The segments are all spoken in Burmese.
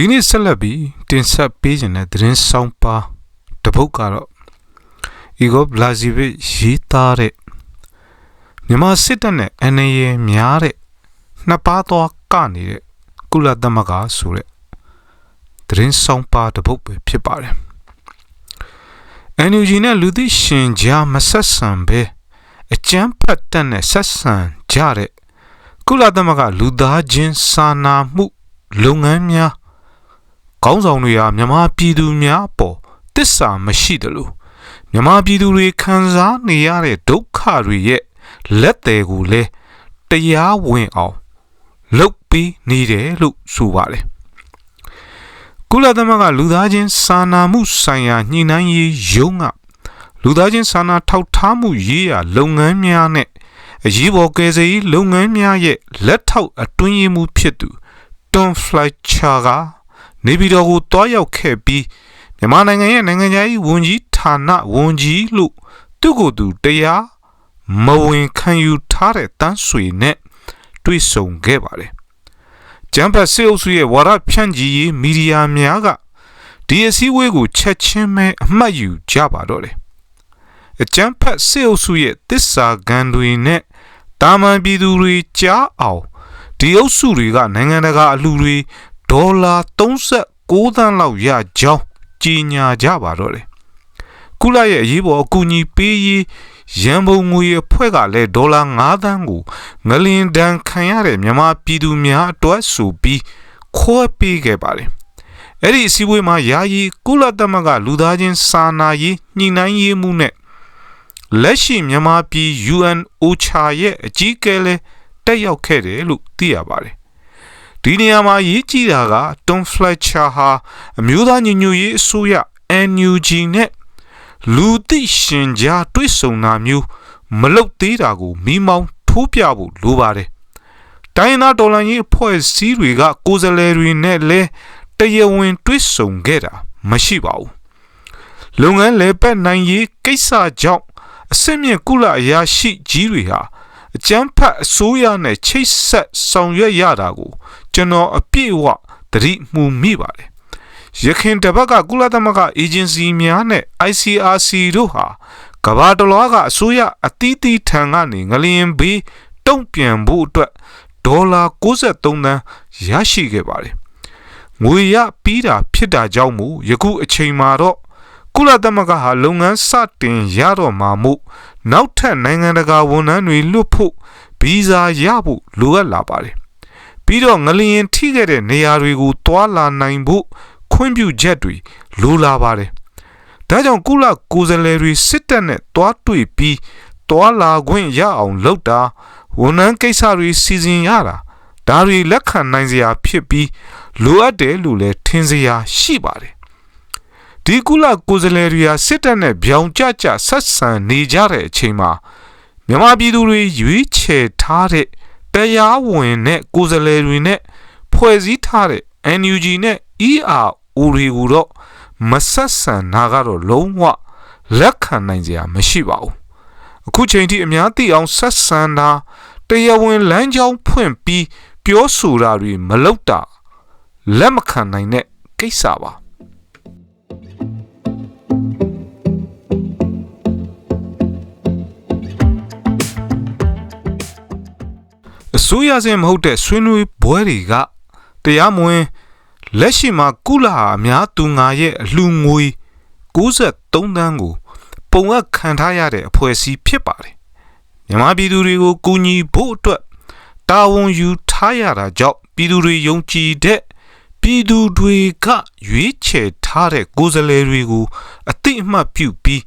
ဒီနေ့ဆက်လက်ပြီးတင်ဆက်ပေးခြင်းတဲ့သတင်းဆောင်ပါတစ်ပုဒ်ကတော့အီဂိုဘလာဇီဗစ်ရေးသားတဲ့မြန်မာစစ်တပ်နဲ့ NAA များတဲ့နှစ်ပါးသွားကနေတဲ့ကုလသမဂ္ဂဆိုတဲ့သတင်းဆောင်ပါတစ်ပုဒ်ပဲဖြစ်ပါတယ်။ NUG နဲ့လူသိရှင်ကြားမဆက်ဆံပဲအကျန်းဖတ်တဲ့နဲ့ဆက်ဆံကြတဲ့ကုလသမဂ္ဂလူသားချင်းစာနာမှုလုပ်ငန်းများ ခေါင်းဆောင်တွေဟာမြန်မာပြည်သူများပေါ်တစ္ဆာမရှိတယ်လို့မြန်မာပြည်သူတွေခံစားနေရတဲ့ဒုက္ခတွေရဲ့လက်သေးကိုလည်းတရားဝင်အောင်လုပ်ပြီးနေတယ်လို့ဆိုပါတယ်ကုလသမဂ္ဂလူသားချင်းစာနာမှုဆိုင်ရာညှိနှိုင်းရေးရုံးကလူသားချင်းစာနာထောက်ထားမှုရေးရာလုပ်ငန်းများနဲ့အရေးပေါ်ကယ်ဆယ်ရေးလုပ်ငန်းများရဲ့လက်ထောက်အတွင်းရေးမှူးဖြစ်သူ Tom Fletcher က နေပြည်တော်ကိုတွားရောက်ခဲ့ပြီးမြန်မာနိုင်ငံရဲ့နိုင်ငံရေးဝန်ကြီးဌာနဝန်ကြီးလို့သူ့ကိုယ်သူတရားမဝင်ခံယူထားတဲ့တန်းဆွေနဲ့တွေ့ဆုံခဲ့ပါတယ်။ကျန်းဖတ်စေအုပ်စုရဲ့ဝါဒဖြန့်ချီရေးမီဒီယာများကဒီအစည်းအဝေးကိုချက်ချင်းပဲအမှတ်ယူကြပါတော့တယ်။အကျန်းဖတ်စေအုပ်စုရဲ့တစ္ဆာဂန်တွေနဲ့တာမန်ပြည်သူတွေကြားအောင်ဒီအုပ်စုတွေကနိုင်ငံတကာအလှူတွေ ဒေါ်လာ39သန်းလောက်ရကြောင်းကြီးညာကြပါတော့တယ်။ကုလရဲ့အရေးပေါ်အကူအညီပေးရေးရန်ပုံငွေအဖွဲ့ကလည်းဒေါ်လာ9သန်းကိုငလင်ဒဏ်ခံရတဲ့မြန်မာပြည်သူများအတွက်ဆိုပြီးခွဲပေးခဲ့ပါတယ်။အဲ့ဒီအစည်းအဝေးမှာယာယီကုလသမဂ္ဂလူသားချင်းစာနာရေးညှိနှိုင်းရေးမှုနဲ့လက်ရှိမြန်မာပြည် UN OCHA ရဲ့အကြီးအကဲလည်းတက်ရောက်ခဲ့တယ်လို့သိရပါတယ် ဒီနေရာမှာရေးကြည့်တာက Tom Fletcher ဟာအမျိုးသားညီညွတ်ရေးအစိုးရ NUG နဲ့လူသိရှင်ကြားတွေ့ဆုံတာမျိုးမလုပ်သေးတာကိုမိမောင်းထိုးပြဖို့လိုပါတယ်။တိုင်းသားတော်လှန်ရေးအဖွဲ့အစည်းတွေကကိုယ်စားလှယ်တွေနဲ့လည်းတရားဝင်တွေ့ဆုံခဲ့တာမရှိပါဘူး။လုပ်ငန်းလေပတ်နိုင်ရေးကိစ္စကြောင့်အစစ်မြင့်ကုလအရာရှိကြီးတွေဟာ အကျန်းဖတ်အစိုးရနဲ့ချိတ်ဆက်ဆောင်ရွက်ရတာကို ကျွန်တော်အပြည့်အဝသတိမှုမိပါတယ်။ရခိုင်တပတ်ကကုလသမဂ္ဂအေဂျင်စီများနဲ့ ICRC တို့ဟာကမ္ဘာတလွှားကအစိုးရအသီးသီးထံကနေငလျင်ဘေးတုံ့ပြန်ဖို့အတွက်ဒေါ်လာ63သန်းရရှိခဲ့ပါတယ်။ငွေရပြီးတာဖြစ်တာကြောင့်မို့ယခုအချိန်မှာတော့ကုလသမဂ္ဂဟာလုပ်ငန်းစတင်ရတော့မှာမို့ နောက်ထပ်နိုင်ငံတကာဝန်ထမ်းတွေလွတ်ဖို့ဗီဇာရဖို့လိုအပ်လာပါတယ်ပြီးတော့ငလျင်ထိခဲ့တဲ့နေရာတွေကိုတွာလာနိုင်ဖို့ခွင့်ပြုချက်တွေလိုလာပါတယ်ဒါကြောင့်ကုလကိုယ်စားလှယ်တွေစစ်တပ်နဲ့တွားတွေ့ပြီးတွာလာခွင့်ရအောင်လုပ်တာဝန်ထမ်းကိစ္စတွေစီစဉ်ရတာဒါတွေလက်ခံနိုင်စရာဖြစ်ပြီးလိုအပ်တယ်လို့လည်းထင်စရာရှိပါတယ် ဒီကုလကိုယ်စားလှယ်တွေဟာစစ်တပ်နဲ့ဗျောင်ကျကျဆက်ဆံနေကြတဲ့အချိန်မှာမြန်မာပြည်သူတွေရွေးချယ်ထားတဲ့တရားဝင်တဲ့ကိုယ်စားလှယ်တွေနဲ့ဖွဲ့စည်းထားတဲ့ NUG နဲ့ ERO တွေကိုတော့မဆက်ဆံတာကတော့လုံးဝလက်ခံနိုင်စရာမရှိပါဘူးအခုချိန်ထိအများသိအောင်ဆက်ဆံတာတရားဝင်လမ်းကြောင်းဖွင့်ပြီးပြောဆိုတာတွေမလုပ်တာလက်မခံနိုင်တဲ့ကိစ္စပါ စိုးရစင်မဟုတ်တဲ့ဆွေးနွေးပွဲတွေကတရားမဝင်လက်ရှိမှာကုလဟာအများသူငါရဲ့အလှငွေ63တန်းကို ပုံအပ်ခံထားရတဲ့အဖွဲ့အစည်းဖြစ်ပါတယ်မြန်မာပြည်သူတွေကိုကူညီဖို့အတွက်တာဝန်ယူထားရတာကြောင့်ပြည်သူတွေယုံကြည်တဲ့ပြည်သူတွေကရွေးချယ်ထားတဲ့ကိုယ်စားလှယ်တွေကိုအတိအမှတ်ပြုပြီး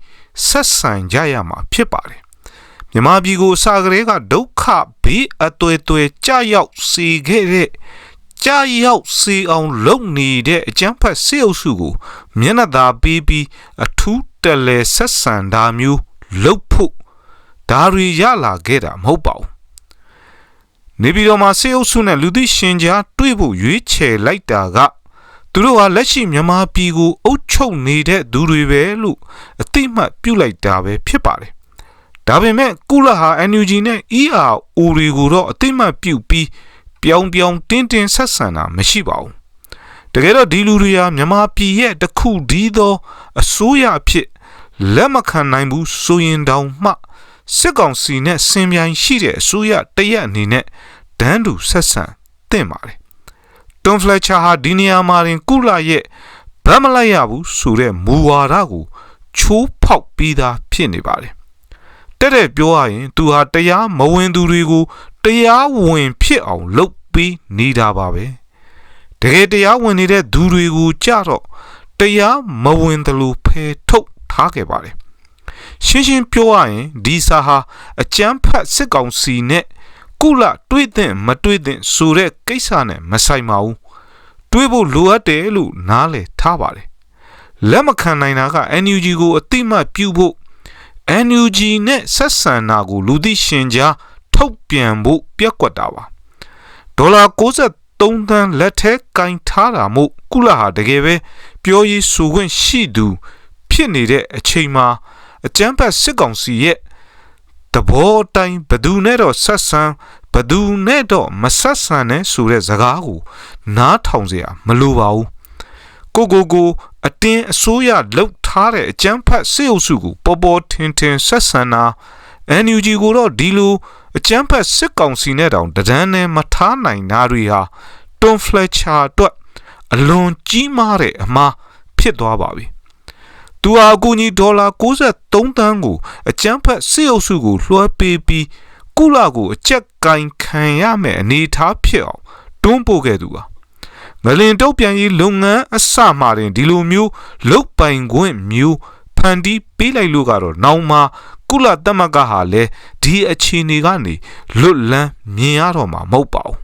ဆက်ဆံကြရမှာဖြစ်ပါတယ် မြမပြည်ကိုအစာကလေးကဒုက္ခဘေးအသွေးသွေကြရောက်စေခဲ့တဲ့ကြရောက်စေအောင်လုပ်နေတဲ့အကျန်းဖတ်စေအုပ်စုကို မျက်နှာသာပေးပြီးအထူးတလဲဆက်ဆံတာမျိုးလုပ်ဖို့ဒါတွေရလာခဲ့တာမဟုတ်ပါဘူးနေပြည်တော်မှာစေအုပ်စုနဲ့လူသိရှင်ကြားတွေ့ဖို့ရွေးချယ်လိုက်တာကသူတို့ဟာလက်ရှိမြန်မာပြည်ကိုအုပ်ချုပ်နေတဲ့သူတွေပဲလို့အတိမတ်ပြုလိုက်တာပဲဖြစ်ပါတယ် ဒါပေမဲ့ကုလဟာ NUG နဲ့ ERO တွေကိုတော့အသိမှတ်ပြုပြီးပြောင်ပြောင်တင်းတင်းဆက်ဆံတာမရှိပါဘူးတကယ်တော့ဒီလူတွေဟာမြန်မာပြည်ရဲ့တစ်ခုဒီသောအစိုးရအဖြစ်လက်မခံနိုင်ဘူးဆိုရင်တောင်မှစစ်ကောင်စီနဲ့ဆင်ပြိုင်ရှိတဲ့အစိုးရတရက်အနေနဲ့ဒန်းတူဆက်ဆံသင့်ပါတယ်တွန်ဖလက်ချာဟာဒီနေရာမှာရင်ကုလာရဲ့ဗတ်မလိုက်ရဘူးဆိုတဲ့မူဝါဒကိုချိုးဖောက်ပြီးသားဖြစ်နေပါတယ် တဲ့တဲ့ပြောရရင်သူဟာတရားမဝင်သူတွေကိုတရားဝင်ဖြစ်အောင်လုပ်ပြီးနေတာပါပဲတကယ်တရားဝင်နေတဲ့သူတွေကိုကြတော့တရားမဝင်တယ်လို့ဖယ်ထုတ်ထားခဲ့ပါတယ်ရှင်းရှင်းပြောရရင်ဒီစာဟာအကျန်းဖတ်စစ်ကောင်စီနဲ့ကုလတွေးတဲ့မတွေးတဲ့ဆိုတဲ့ကိစ္စနဲ့မဆိုင်ပါဘူးတွေးဖို့လိုအပ်တယ်လို့နားလည်ထားပါတယ်လက်မခံနိုင်တာက NUG ကိုအတိမတ်ပြုဖို့ NUG နဲ့ဆက်ဆံတာကိုလူသိရှင်ကြားထုတ်ပြန်ဖို့ပြက်ကွက်တာပါဒေါ်လာ63သန်းလက်ထဲကင်ထားတာမို့ကုလဟာတကယ်ပဲပြောရေးဆိုခွင့်ရှိသူဖြစ်နေတဲ့အချိန်မှာအကြမ်းဖက်စစ်ကောင်စီရဲ့တဘောတိုင်းဘသူနဲ့တော့ဆက်ဆံဘသူနဲ့တော့မဆက်ဆံနဲ့ဆိုတဲ့ဇကားကိုနားထောင်เสียမလိုပါဘူးကိုကိုကိုအတင်းအစိုးရလှုပ် ထားတဲ့အကြမ်းဖက်စစ်အုပ်စုကိုပေါ်ပေါ်ထင်ထင်ဆက်ဆံတာ NUG ကိုတော့ဒီလိုအကြမ်းဖက်စစ်ကောင်စီနဲ့တောင်တဒန်းနဲ့မထားနိုင်တာတွေဟာတွန်ဖလက်ချာအတွက်အလွန်ကြီးမားတဲ့အမှားဖြစ်သွားပါပြီ။သူဟာအကူကြီးဒေါ်လာ63တန်းကိုအကြမ်းဖက်စစ်အုပ်စုကိုလွှဲပေးပြီးကုလကိုအကြက်ကင်ခံရမယ်အနေထားဖြစ်အောင်တွန်းပို့ခဲ့သူပါ ငလင်တုတ်ပြန်ရေးလုပ်ငန်းအစမှတင်ဒီလိုမျိုးလုတ်ပိုင်ခွင့်မျိုးဖန်တီးပေးလိုက်လို့ကတော့နောင်မှာကုလသမဂ္ဂဟာလည်းဒီအခြေအနေကနေလွတ်လန်းမြင်ရတော့မှာမဟုတ်ပါဘူး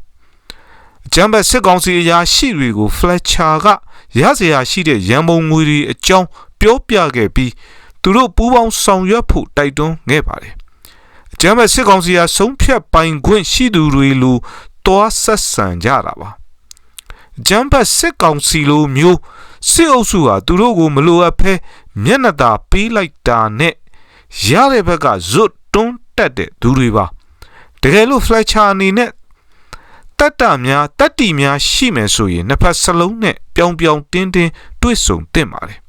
အကြမ်းဖက်စစ်ကောင်စီအရာရှိတွေကိုဖလက်ချာကရစရာရှိတဲ့ရန်ပုံငွေတွေအကြောင်းပြောပြခဲ့ပြီးသူတို့ပူးပေါင်းဆောင်ရွက်ဖို့တိုက်တွန်းခဲ့ပါတယ်အကြမ်းဖက်စစ်ကောင်စီကဆုံးဖြတ်ပိုင်ခွင့်ရှိသူတွေလိုတွားဆက်ဆံကြတာပါ ဂျမ်ဘတ်စစ်ကောင်စီလိုမျိုးစစ်အုပ်စုဟာသူတို့ကိုမလိုအပ်ဖဲမျက်နှာသာပေးလိုက်တာနဲ့ရတဲ့ဘက်ကဇွတ်တွန်းတက်တဲ့သူတွေပါတကယ်လို့ Fletcher အနေနဲ့တတ်တာများတတ်တီများရှိမယ်ဆိုရင်နှစ်ဖက်စလုံးနဲ့ပြောင်ပြောင်တင်းတင်းတွေ့ဆုံတင်ပါတယ်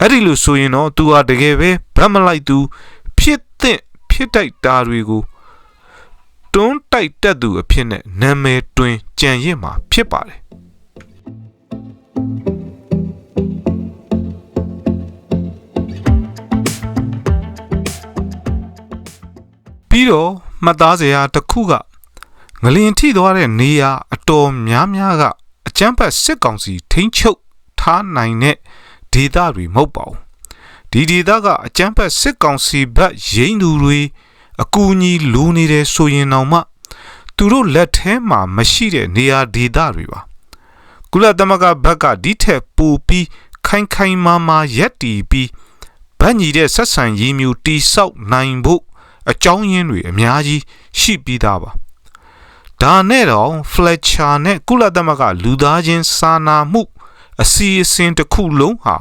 အဲ့ဒီလိုဆိုရင်တော့သူဟာတကယ်ပဲဗတ်မလိုက်သူ ဖြစ်တဲ့ဖြစ်တိုက်တာတွေကိုတွန်းတိုက်တတ်သူအဖြစ်နဲ့နာမည်တွင်ကြံရစ်မှာဖြစ်ပါတယ် ပြီးတော့မှတ်သားစရာတစ်ခုကငလင်ထိသွားတဲ့နေရာအတော်များများကအကျန်းဖတ်စစ်ကောင်စီထိန်းချုပ်ထားနိုင်တဲ့ဒေသတွေမဟုတ်ပါဘူးဒီဒေသကအကျန်းဖတ်စစ်ကောင်စီဘက်ရိမ့်သူတွေအကူအညီလိုနေတယ်ဆိုရင်တော့မှသူတို့လက်ထဲမှာမရှိတဲ့နေရာဒေသတွေပါကုလသမဂ္ဂဘက်ကဒီထက်ပိုပြီးခိုင်ခိုင်မာမာရက်တီပြီးဗတ်ညီတဲ့ဆက်ဆံရေးမျိုးတိဆောက်နိုင်ဖို့ အကြောင်းရင်းတွေအများကြီးရှိပြီးသားပါဒါနဲ့တော့ Fletcher နဲ့ကုလသမဂ္ဂလူသားချင်းစာနာမှုအစီအစဉ်တစ်ခုလုံးဟာ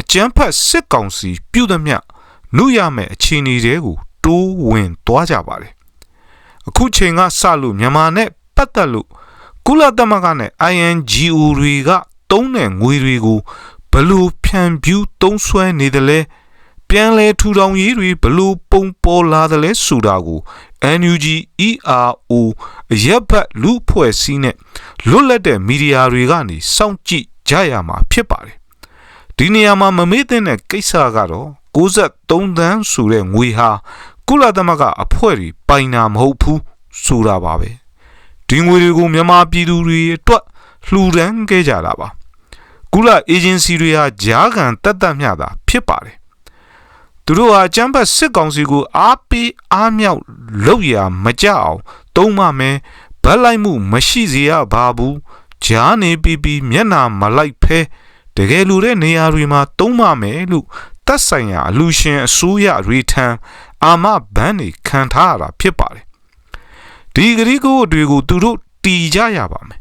အကျန်းဖတ်စစ်ကောင်စီပြုသမျှနှုရမယ်အခြေအနေတွေကိုတိုးဝင်သွားကြပါတယ်အခုချိန်ကစလို့မြန်မာနဲ့ပတ်သက်လို့ကုလသမဂ္ဂနဲ့ INGO တွေကတုံးတဲ့ငွေတွေကိုဘလို့ဖြန့်ဖြူးသုံးဆွဲနေတယ်လဲ ပြန်လဲထူထောင်ရေးတွေဘလို့ပုံပေါ်လာတယ်လဲဆိုတာကို NUG ERO ရပ်ဘတ်လူဖွဲ့စည်းနဲ့လွတ်လပ်တဲ့မီဒီယာတွေကနေစောင့်ကြည့်ကြရမှာဖြစ်ပါတယ်ဒီနေရာမှာမမေ့တဲ့ကိစ္စကတော့63သန်းဆိုတဲ့ငွေဟာကုလသမဂ္ဂအဖွဲ့တွေပိုင်တာမဟုတ်ဘူးဆိုတာပါပဲဒီငွေတွေကိုမြန်မာပြည်သူတွေအတွက်လှူဒန်းခဲ့ကြတာပါကုလအေဂျင်စီတွေဟာဂျားကန်တက်တက်မျှတာဖြစ်ပါတယ် သူတို့ဟာကျမ်းပတ်စစ်ကောင်စီကိုအားပေးအားမြောက်လုပ်ရမကြအောင်တုံးမမဲဗတ်လိုက်မှုမရှိစေရပါဘူးဂျားနေပြီးပြီးမျက်နာမလိုက်ဖဲတကယ်လူတဲ့နေရာတွေမှာတုံးမမယ်လို့တက်ဆိုင်ရာအလူရှင်အစိုးရတွေထံအာမဘန်းတွေခံထားရတာဖြစ်ပါတယ်ဒီဂရီကိုတွေကိုသူတို့တီကြရပါမယ်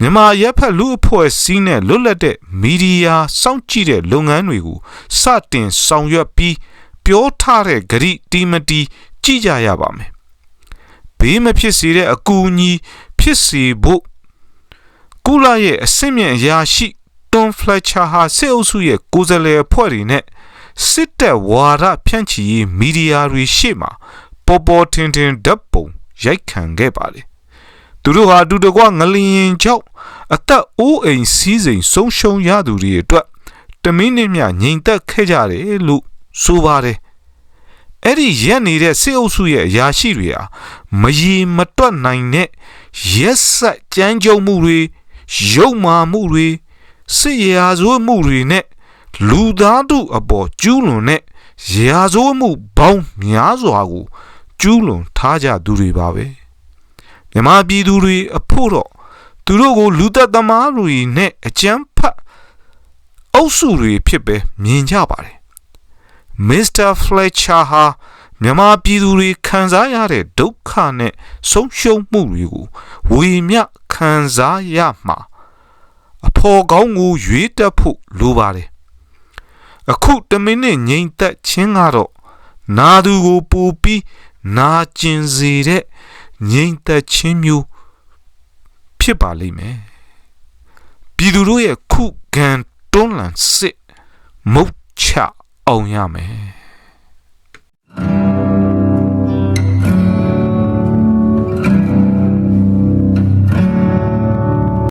မြန်မာရပ်ဖက်လူအဖွဲ့စည်းနဲ့လွတ်လပ်တဲ့မီဒီယာစောင့်ကြည့်တဲ့လုပ်ငန်းတွေကိုစတင်ဆောင်ရွက်ပြီးပြောထားတဲ့ဂရီတီမတီကြည့်ကြရပါမယ်ဘေးမဖြစ်စေတဲ့အကူအညီဖြစ်စေဖို့ကုလရဲ့အဆင့်မြင့်အရာရှိတွန်ဖလက်ချာဟာစစ်အုပ်စုရဲ့ကိုယ်စားလှယ်အဖွဲ့တွေနဲ့စစ်တပ်ဝါဒဖြန့်ချီရေးမီဒီယာတွေရှေ့မှာပေါ်ပေါ်ထင်ထင်ဓာတ်ပုံရိုက်ခံခဲ့ပါတယ် သူတို့ဟာအတူတကွငလျင်ကြောင့်အသက်အိုးအိမ်စီးစိမ်ဆုံးရှုံးရသူတွေအတွက်တမင်းနဲ့မြငြိမ်သက်ခဲ့ကြတယ်လို့ဆိုပါတယ်အဲ့ဒီရက်နေတဲ့စစ်အုပ်စုရဲ့အရာရှိတွေဟာမရီမတွက်နိုင်တဲ့ရက်ဆက်ကြမ်းကြုတ်မှုတွေရုပ်မာမှုတွေစစ်ရာဇဝတ်မှုတွေနဲ့လူသားတို့အပေါ်ကျူးလွန်တဲ့ရာဇဝတ်မှုပေါင်းများစွာကိုကျူးလွန်ထားကြသူတွေပါပဲ မြမပြည်သူတွေအဖို့တော့သူတို့ကိုလူသက်သမားတွေနဲ့အကြမ်းဖက်အုပ်စုတွေဖြစ်ပဲမြင်ကြပါတယ်မစ္စတာဖလက်ချာဟာမြန်မာပြည်သူတွေခံစားရတဲ့ဒုက္ခနဲ့ဆုံးရှုံးမှုတွေကိုဝေမျှခံစားရမှာအဖော်ကောင်းကိုရွေးတက်ဖို့လိုပါတယ်အခုတမင်းနဲ့ငိမ့်သက်ခြင်းကတော့နာသူကိုပူပြီးနာကျင်စေတဲ့ ငြိမ်သက်ခြင်းမျိုးဖြစ်ပါလိမ့်မယ်ပြည်သူတို့ရဲ့ခုခံတွန်းလှန်စစ်မုတ်ချအောင်ရမယ်